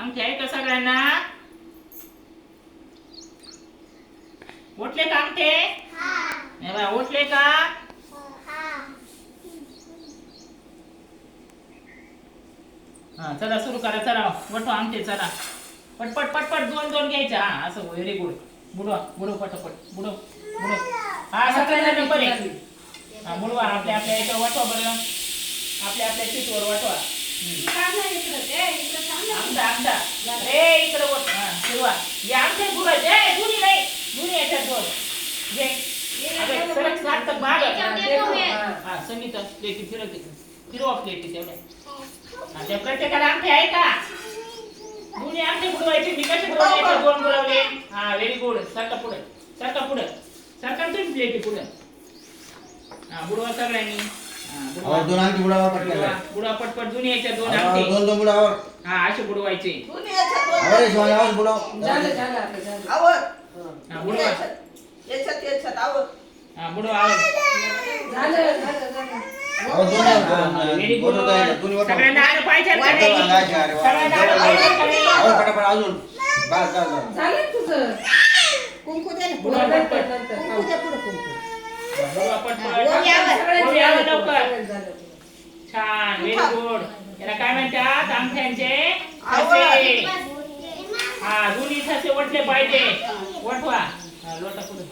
अंगठी आहे का सगळ्यांना उठले का हे बघा, उठले का? हा चला सुरू करा चला. वटो अंगठे चला. पटपट पटपट दोन दोन घ्यायचे. हा असं व्हेरी गुड बुडवा बुडव पटपट. बुडव बुडव. हा सगळ्यांना नंबर आहे हा बुडवा आपल्या आपल्या याच्यावर वाटवा बरं. आपल्या आपल्या सीटवर वाटवा. आमचा आमचा रे इकडे बोट फिरवा हे आमचे गुरज ए गुणी नाही गुणी याच्यात बोल सरक प्लेटी फिरवा प्लेटी तेवढ्या त्या प्रत्येकाला आमचे आहे का गुणी आमचे बुडवायचे मी कसे दोन बुडवले हा व्हेरी गुड सरका पुढे सारखा पुढे सारखा तुम्ही प्लेटी पुढे हा बुडवा सगळ्यांनी. बुडवा. दोन अंगठी बुडावर पटकन बुडवा बुडवा पटपट जुनी याच्या दोन आमटे दोन दोन बुडावर हा असे बुडवायचे. अरे शिवानी आवाज बुडाव. झालं झालं आता झालं हा बुडवा. हा बुडवा आवाज. झालं झालं झालं. अहो, दोन व्हेरी गुड बोटं काय, दोन्ही बोटं. सगळ्यांना आलं पाहिजे का नाही? अरे वा. सगळ्यांना आलं पाहिजे का नाही? पटापट अजून. बस बस बस. झालं तुझं? छान व्हेरी गुड याला काय म्हणतात? आमठ्यांचे हा दोन्ही ठसे वटले पाहिजे. वटवा लोटा कुठे